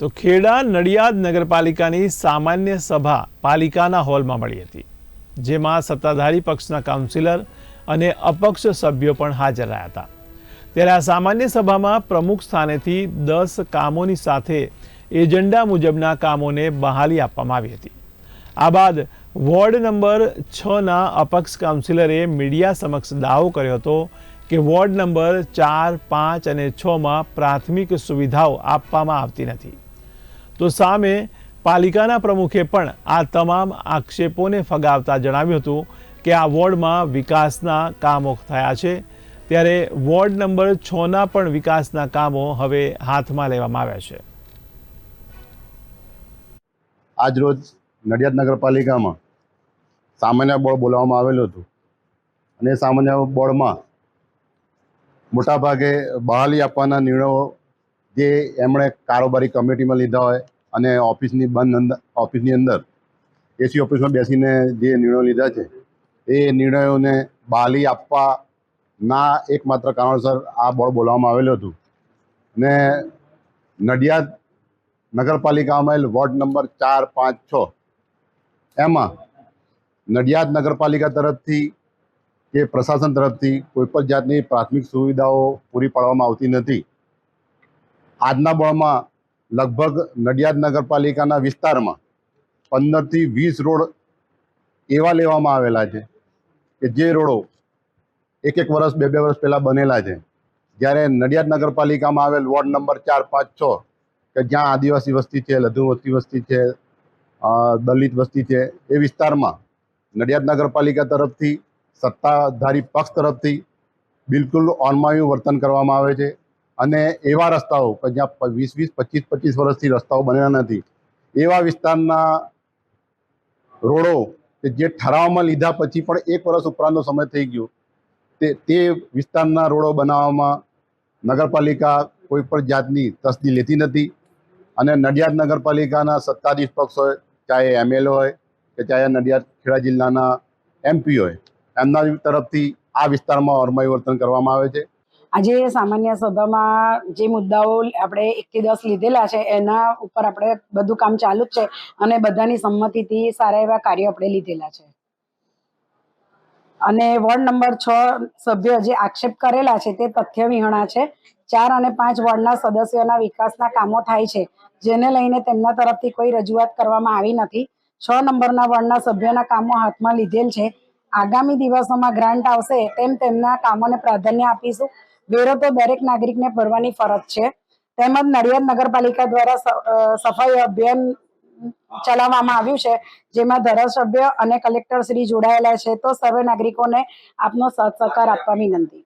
તો ખેડા નડિયાદ નગરપાલિકાની સામાન્ય સભા પાલિકાના હોલમાં મળી હતી, જેમાં સત્તાધારી પક્ષના કાઉન્સિલર અને અપક્ષ સભ્યો પણ હાજર રહ્યા હતા. ત્યારે આ સામાન્ય સભામાં પ્રમુખ સ્થાનેથી દસ કામોની સાથે એજન્ડા મુજબના કામોને બહાલી આપવામાં આવી હતી. આ બાદ વોર્ડ નંબર છના અપક્ષ કાઉન્સિલરે મીડિયા સમક્ષ દાવો કર્યો હતો કે વોર્ડ નંબર ચાર, પાંચ અને છમાં પ્રાથમિક સુવિધાઓ આપવામાં આવતી નથી. તો સામે પાલિકાના પ્રમુખે પણ આ તમામ આક્ષેપોને ફગાવતા જણાવ્યું હતું કે આ વોર્ડમાં વિકાસના કામો થયા છે. ત્યારે વોર્ડ નંબર છના પણ વિકાસના કામો હવે હાથમાં લેવામાં આવ્યા છે. આજરોજ નડિયાદ નગરપાલિકામાં સામાન્ય બોર્ડ બોલાવવામાં આવેલું હતું. અને સામાન્ય બોર્ડમાં મોટાભાગે બહાલી આપવાના નિર્ણયો જે એમણે કારોબારી કમિટીમાં લીધા હોય અને ઓફિસની બંધ અંદર, ઓફિસની અંદર, એસી ઓફિસમાં બેસીને જે નિર્ણયો લીધા છે, એ નિર્ણયોને બહાલી આપવાના એકમાત્ર કારણસર આ બોર્ડ બોલાવવામાં આવેલું હતું. ને નડિયાદ નગરપાલિકામાં વોર્ડ નંબર ચાર, પાંચ, છ, એમાં નડિયાદ નગરપાલિકા તરફથી કે પ્રશાસન તરફથી કોઈ પણ જાતની પ્રાથમિક સુવિધાઓ પૂરી પાડવામાં આવતી નથી. આજના બોર્ડમાં લગભગ નડિયાદ નગરપાલિકાના વિસ્તારમાં પંદરથી વીસ રોડ એવા લેવામાં આવેલા છે કે જે રોડો એક એક વર્ષ, બે બે વર્ષ પહેલાં બનેલા છે. જ્યારે નડિયાદ નગરપાલિકામાં આવેલ વોર્ડ નંબર ચાર, પાંચ, છ, કે જ્યાં આદિવાસી વસ્તી છે લઘુ વસ્તી વસ્તી છે દલિત વસ્તી છે, એ વિસ્તારમાં નડિયાદ નગરપાલિકા તરફથી સત્તાધારી પક્ષ તરફથી બિલકુલ ઓનમાયું વર્તન કરવામાં આવે છે. અને એવા રસ્તાઓ કે જ્યાં વીસ વીસ, પચીસ પચીસ વર્ષથી રસ્તાઓ બનેલા નથી, એવા વિસ્તારના રોડો કે જે ઠરાવમાં લીધા પછી પણ એક વર્ષ ઉપરાંતનો સમય થઈ ગયો, તે તે વિસ્તારના રોડો બનાવવામાં નગરપાલિકા કોઈ પણ જાતની તસ્દી લેતી નથી અને નડિયાદ નગરપાલિકાના સત્તાધીશ પક્ષ હોય, ચાહે એમએલએ હોય કે ચાહે નડિયાદ ખેડા જિલ્લાના એમપી હોય, એમના તરફથી આ વિસ્તારમાં અરમાઈ વર્તન કરવામાં આવે છે. આજે સામાન્ય સભામાં જે મુદ્દાઓ આપણે એકથી દસ લીધેલા છે, એના ઉપર આપણે બધું કામ ચાલુ જ છે અને બધાની સંમતિથી સારા એવા કાર્યો આપણે લીધેલા છે. અને વોર્ડ નંબર છ સભ્ય જે આક્ષેપ કરેલા છે તે તથ્ય વિહણા છે. ચાર અને પાંચ વોર્ડના સદસ્યોના વિકાસના કામો થાય છે, જેને લઈને તેમના તરફથી કોઈ રજૂઆત કરવામાં આવી નથી. છ નંબરના વોર્ડના સભ્યોના કામો હાથમાં લીધેલ છે. આગામી દિવસોમાં ગ્રાન્ટ આવશે, તેમ તેમના કામોને પ્રાધાન્ય આપીશું. વેરો તો દરેક નાગરિકને ભરવાની ફરજ છે. તેમજ નડિયાદ નગરપાલિકા દ્વારા સફાઈ અભિયાન ચલાવવામાં આવ્યું છે, જેમાં ધારાસભ્ય અને કલેક્ટર શ્રી જોડાયેલા છે, તો સર્વે નાગરિકોને આપનો સહકાર આપવા વિનંતી.